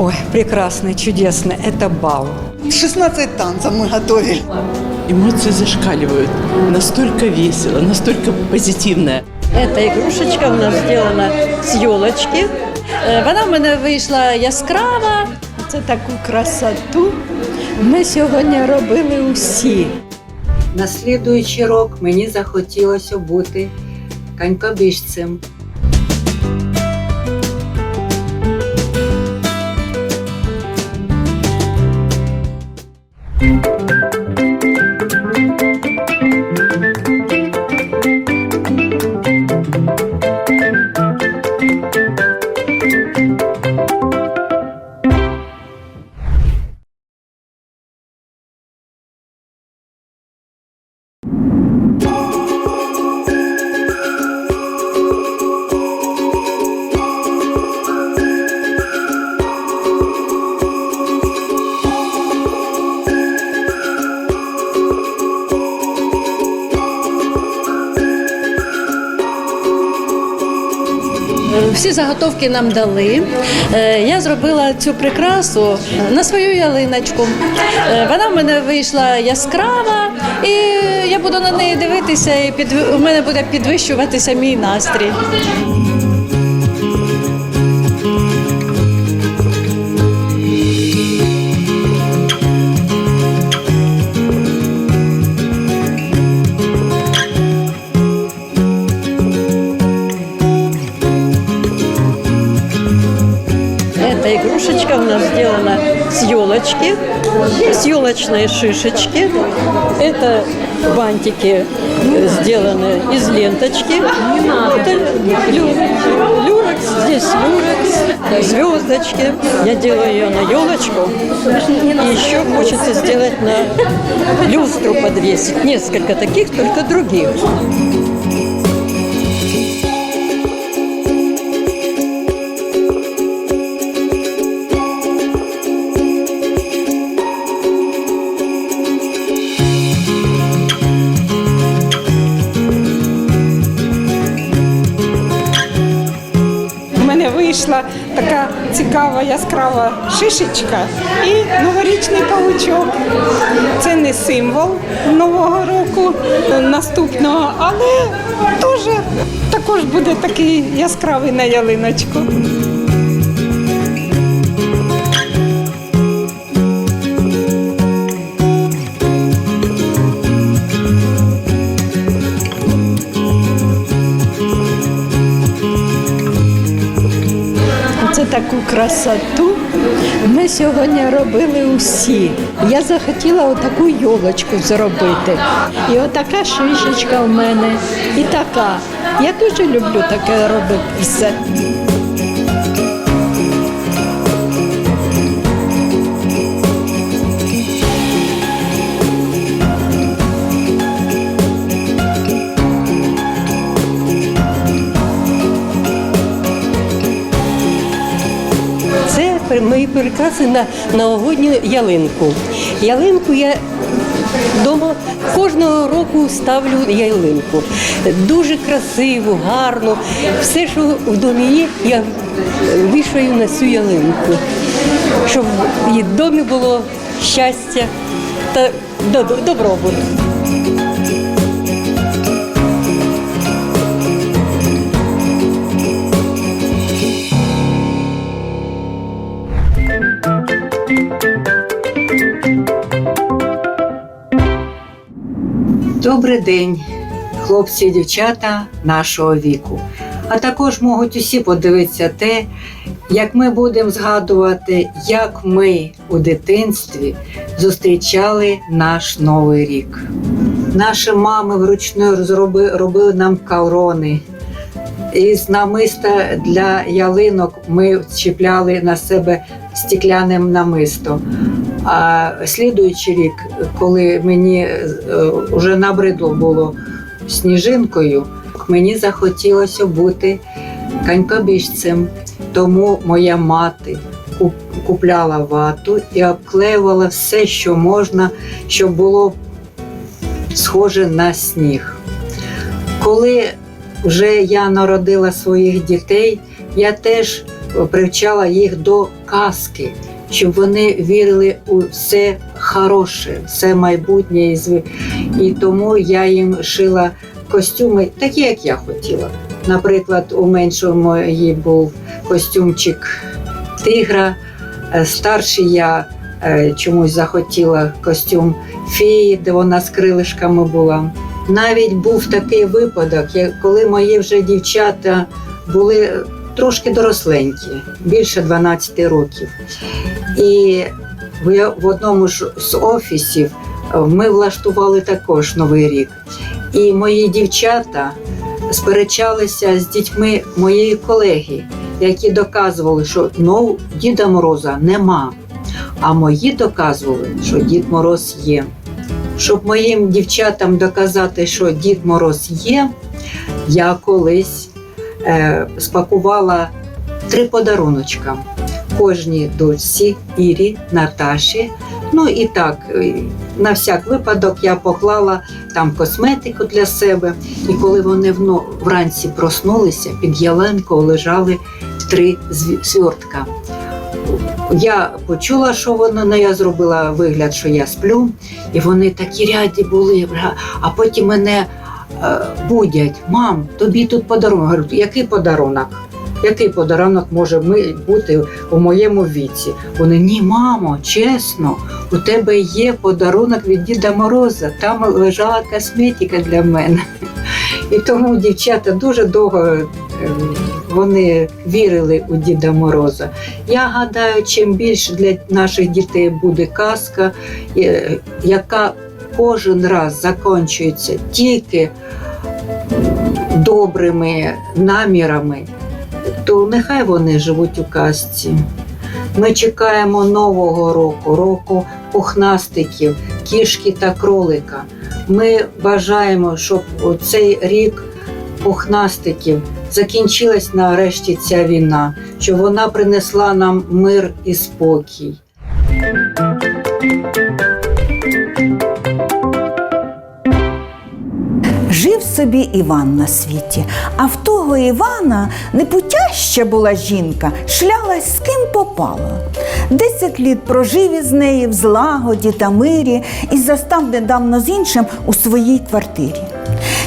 Ой, прекрасный, чудесный. Это бал. 16 танцев мы готовили. Эмоции зашкаливают. Настолько весело, настолько позитивно. Эта ігрушечка у нас зроблена з йолочки. Е, Вона в мене вийшла яскрава. Це таку красоту ми сьогодні робили усі. На слідуючий рок мені захотілося бути конькобіжцем. Всі заготовки нам дали. Е, Я зробила цю прикрасу на свою ялиночку. Е, Вона в мене вийшла яскрава, і я буду на неї дивитися, і під... у мене буде підвищуватися мій настрій. С елочки, с елочной шишечки. Это бантики э, сделаны из ленточки. Это лю- люрекс, здесь люрекс, звездочки. Я делаю ее на елочку. И еще хочется сделать на люстру подвесить. Несколько таких, только других. Вийшла така цікава яскрава шишечка і новорічний павучок. Це не символ нового року наступного, але теж також буде такий яскравий на ялиночку. Це таку красоту ми сьогодні робили усі. Я захотіла отаку йолочку зробити. І отака шишечка в мене, і така. Я дуже люблю таке робити все. Мої прикраси на новогодню ялинку. Ялинку я вдома кожного року ставлю ялинку. Дуже красиву, гарну. Все, що в домі є, я вішаю на цю ялинку, щоб в домі було щастя та доб- добробут. Добрий день, хлопці і дівчата нашого віку. А також можуть усі подивитися те, як ми будемо згадувати, як ми у дитинстві зустрічали наш новий рік. Наші мами вручну робили нам каврони. Із намиста для ялинок ми чіпляли на себе стеклянним намисто. А слідуючий рік, коли мені е, вже набридло було сніжинкою, мені захотілося бути конькобіжцем. Тому моя мати купляла вату і обклеювала все, що можна, щоб було схоже на сніг. Коли вже я народила своїх дітей, я теж привчала їх до казки, щоб вони вірили у все хороше, все майбутнє. І тому я їм шила костюми, такі, як я хотіла. Наприклад, у меншої моїй був костюмчик тигра, е, старший я е, чомусь захотіла костюм феї, де вона з крилишками була. Навіть був такий випадок, коли мої вже дівчата були трошки доросленькі, більше 12 років. І в, одному ж з офісів е, ми влаштували також Новий рік. І мої дівчата сперечалися з дітьми моєї колеги, які доказували, що ну, Діда Мороза нема. А мої доказували, що Дід Мороз є. Щоб моїм дівчатам доказати, що Дід Мороз є, я колись спакувала три подаруночка кожній дочці Ірі, Наташі. Ну і так, е, на всяк випадок я поклала там косметику для себе. І коли вони вранці проснулися, під ялинкою лежали три свертка. Я почула, що воно, ну, я зробила вигляд, що я сплю, і вони такі ряді були. А потім мене е, будять: мам, тобі тут подарунок. Говорю, який подарунок? Який подарунок може бути у моєму віці? Вони ні, мамо, чесно, у тебе є подарунок від Діда Мороза. Там лежала косметика для мене. І тому дівчата дуже довго е, вони вірили у Діда Мороза. Я гадаю, чим більше для наших дітей буде казка, е, яка кожен раз закінчується тільки добрими намірами, то нехай вони живуть у казці. Ми чекаємо нового року, року пухнастиків, кішки та кролика. Ми бажаємо, щоб цей рік пухнастиків закінчилась нарешті ця війна, щоб вона принесла нам мир і спокій. Собі Іван на світі, а в того Івана непутяща була жінка, шлялась з ким попало. Десять літ прожив із неї в злагоді та мирі і застав недавно з іншим у своїй квартирі.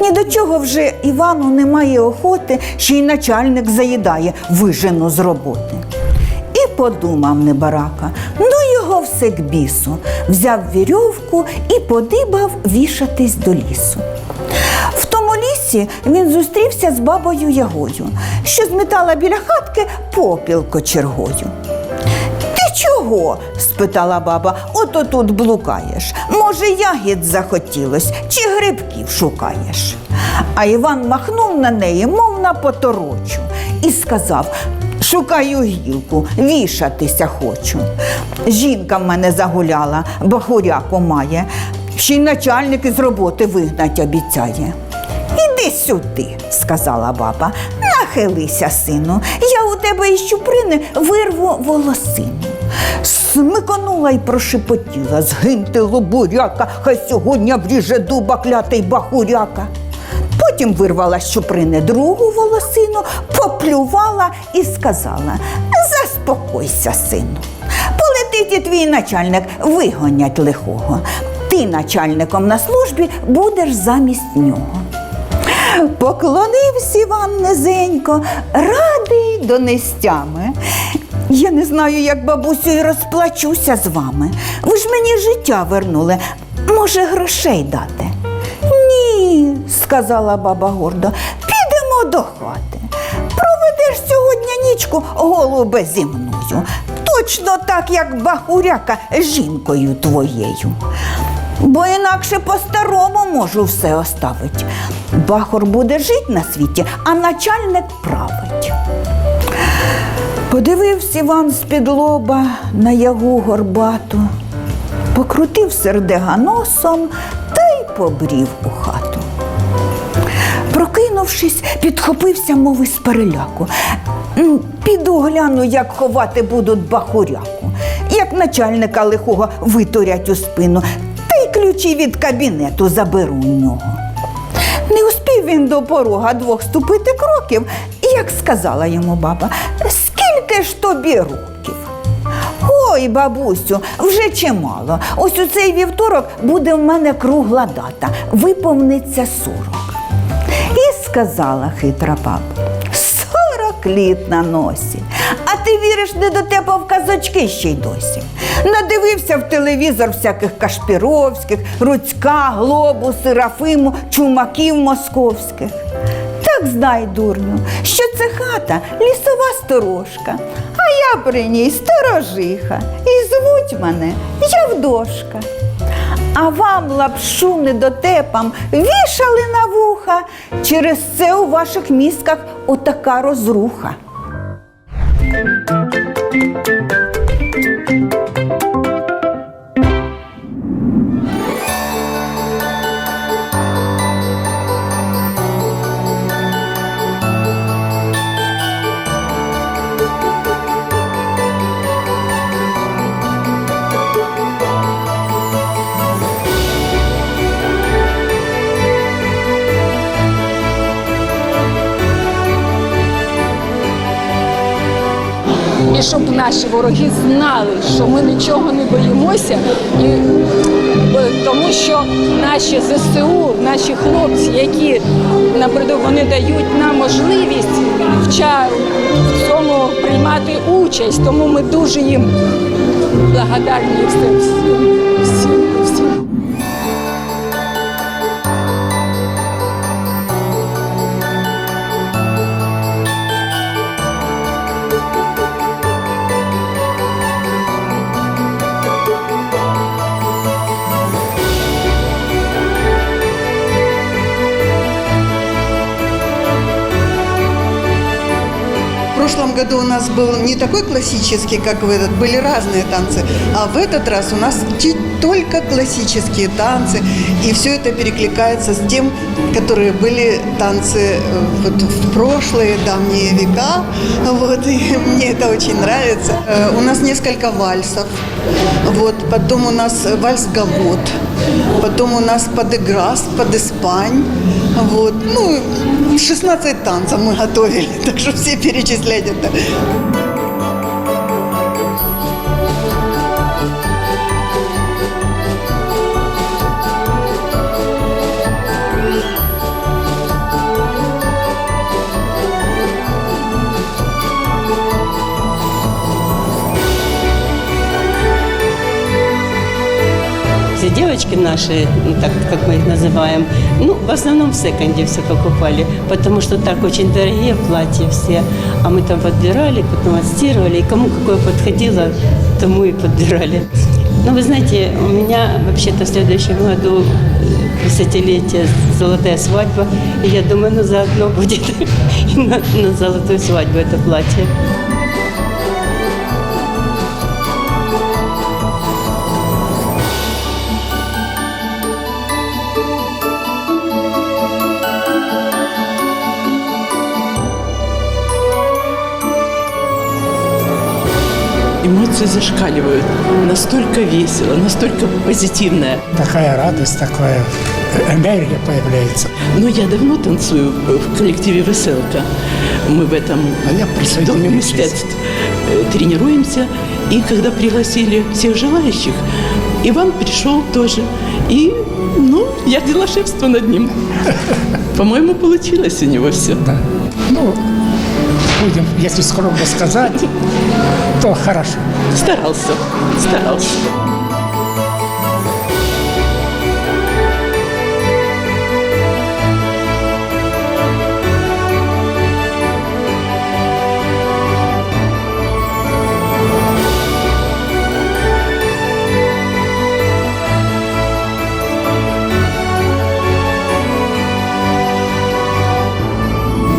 Ні до чого вже Івану немає охоти, ще й начальник заїдає вижену з роботи. І подумав небарака, ну його все к бісу. Взяв вірьовку і подибав вішатись до лісу. В він зустрівся з бабою Ягою, що зметала біля хатки попіл кочергою. Ти чого? спитала баба. Ото тут блукаєш. Може, ягід захотілось, чи грибків шукаєш. А Іван махнув на неї, мов на поторочу, і сказав: Шукаю гілку, вішатися хочу. Жінка в мене загуляла, бахуряку має, ще й начальник із роботи вигнать обіцяє. Іди сюди, сказала баба. Нахилися, сину. Я у тебе із чуприни вирву волосину. Смиконула й прошепотіла, згиньте лобуряка, хай сьогодні вріже дуба клятий бахуряка. Потім вирвала з чуприни другу волосину, поплювала і сказала: Заспокойся, сину. Полетить і твій начальник вигонять лихого. Ти начальником на службі будеш замість нього. Поклонився Іван низенько, радий донестями. Я не знаю, як бабусю, і розплачуся з вами. Ви ж мені життя вернули. Може, грошей дати? Ні, сказала баба гордо, підемо до хати. Проведеш сьогодні нічку голубе зі мною. Точно так, як бахуряка жінкою твоєю. Бо інакше по-старому можу все оставить. Бахор буде жити на світі, а начальник править. Подивився Іван з-під лоба на ягу горбату, покрутив сердега носом та й побрів у хату. Прокинувшись, підхопився, мов із переляку. Піду гляну, як ховати будуть бахуряку, як начальника лихого витурять у спину, та й ключі від кабінету заберу у нього. Він до порога двох ступити кроків, як сказала йому баба, скільки ж тобі років? Ой, бабусю, вже чимало. Ось у цей вівторок буде в мене кругла дата. Виповниться сорок. І сказала хитра баба. Сорок літ на носі. Віриш не в казочки ще й досі. Надивився в телевізор всяких Кашпіровських, Руцька, Глобу, Серафиму, чумаків московських. Так знай, дурню, що це хата лісова сторожка, а я при ній сторожиха. І звуть мене Явдошка. А вам лапшу недотепам вішали на вуха. Через це у ваших мізках отака розруха. Thank you. І щоб наші вороги знали, що ми нічого не боїмося, і е, тому що наші ЗСУ, наші хлопці, які наприклад, вони дають нам можливість в цьому приймати участь, тому ми дуже їм благодарні всім. Прошлом году у нас был не такой классический, как в этот, были разные танцы, а в этот раз у нас чуть только классические танцы, и все это перекликается с тем, которые были танцы э, вот в прошлые давние века, вот, и мне это очень нравится. Э, У нас несколько вальсов, вот, потом у нас вальс-гавот, потом у нас подыграс, подыспань, вот, ну, 16 танцев мы готовили, так что все перечислять это. Девочки наши, ну, так как мы их называем, ну, в основном в секонде все покупали, потому что так очень дорогие платья все. А мы там подбирали, потом отстирывали, и кому какое подходило, тому и подбирали. Ну, вы знаете, у меня вообще-то в следующем году э, десятилетие «Золотая свадьба», и я думаю, ну, заодно будет на, на золотую свадьбу это платье. Эмоции зашкаливают. Настолько весело, настолько позитивное. такая радость, такая энергия появляется. Но я давно танцую в коллективе «Веселка». Мы в этом А я доме мастерств э, тренируемся. И когда пригласили всех желающих, Иван пришел тоже. И, ну, я взяла шефство над ним. По-моему, получилось у него все. Да. Ну, будем, если скромно сказать, то хорошо. Старался, старался.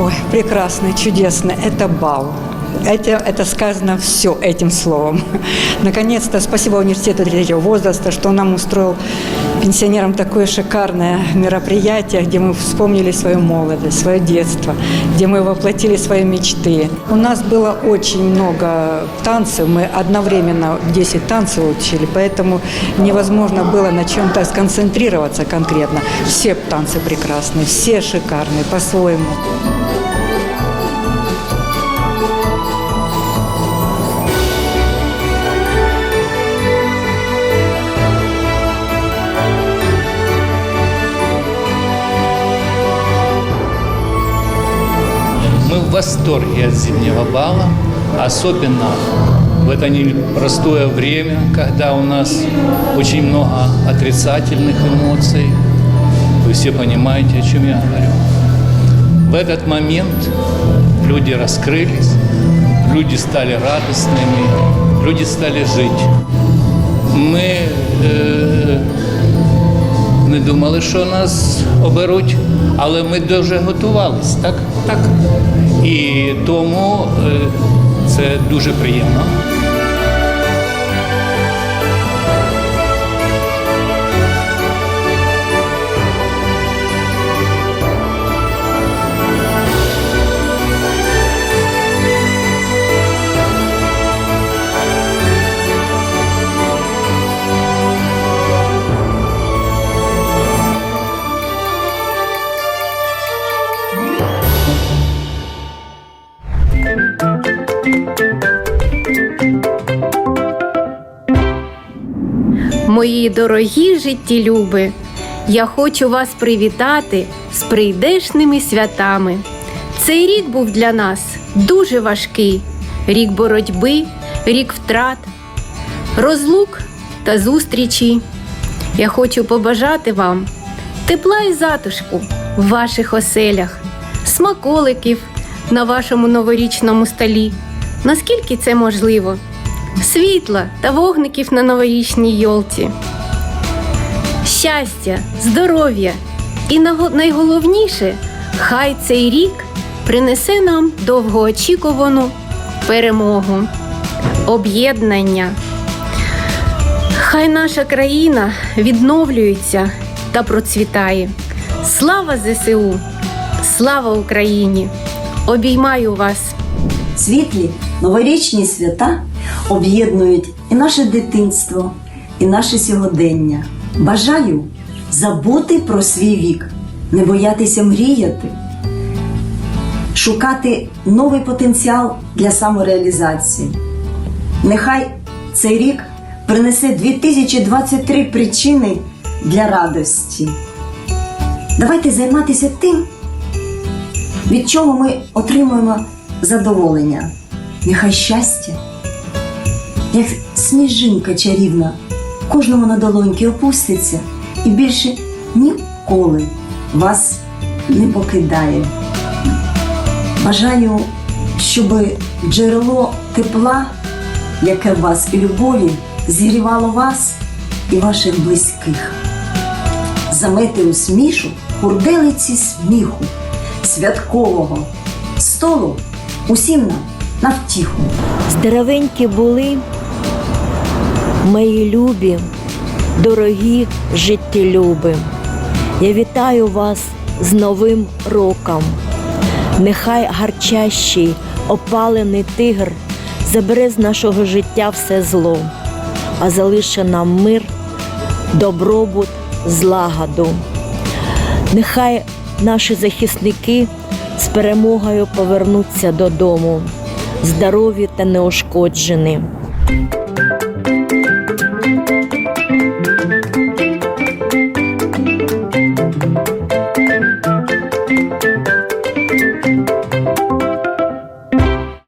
Ой, прекрасно, чудесно. Это бал. Это, это сказано все этим словом. Наконец-то спасибо университету третьего возраста, что он нам устроил пенсионерам такое шикарное мероприятие, где мы вспомнили свою молодость, свое детство, где мы воплотили свои мечты. У нас было очень много танцев, мы одновременно 10 танцев учили, поэтому невозможно было на чем-то сконцентрироваться конкретно. Все танцы прекрасные, все шикарные по-своему. Восторге от зимнего бала, особенно в это непростое время, когда у нас очень много отрицательных эмоций. Вы все понимаете, о чем я говорю. В этот момент люди раскрылись, люди стали радостными, люди стали жить. Ми е, не думали, що нас оберуть, але ми дуже готувались, так? Так. І тому е, це дуже приємно. Дорогі життєлюби, я хочу вас привітати з прийдешними святами. Цей рік був для нас дуже важкий: рік боротьби, рік втрат, розлук та зустрічі. Я хочу побажати вам тепла і затишку в ваших оселях, смаколиків на вашому новорічному столі, наскільки це можливо світла та вогників на новорічній йолці. Щастя, здоров'я і найголовніше, хай цей рік принесе нам довгоочікувану перемогу, об'єднання. Хай наша країна відновлюється та процвітає. Слава ЗСУ! Слава Україні! Обіймаю вас! Світлі новорічні свята об'єднують і наше дитинство, і наше сьогодення. Бажаю забути про свій вік, не боятися мріяти, шукати новий потенціал для самореалізації. Нехай цей рік принесе 2023 причини для радості. Давайте займатися тим, від чого ми отримуємо задоволення. Нехай щастя, як сніжинка чарівна, кожному на долоньки опуститься і більше ніколи вас не покидає. Бажаю, щоб джерело тепла, яке в вас і любові, зігрівало вас і ваших близьких. Замети у смішу хурделиці сміху, святкового столу усім нам на втіху. Здоровенькі були, мої любі, дорогі життєлюби. Я вітаю вас з Новим роком. Нехай гарчащий, опалений тигр забере з нашого життя все зло, а залише нам мир, добробут, злагоду. Нехай наші захисники з перемогою повернуться додому, здорові та неушкоджені.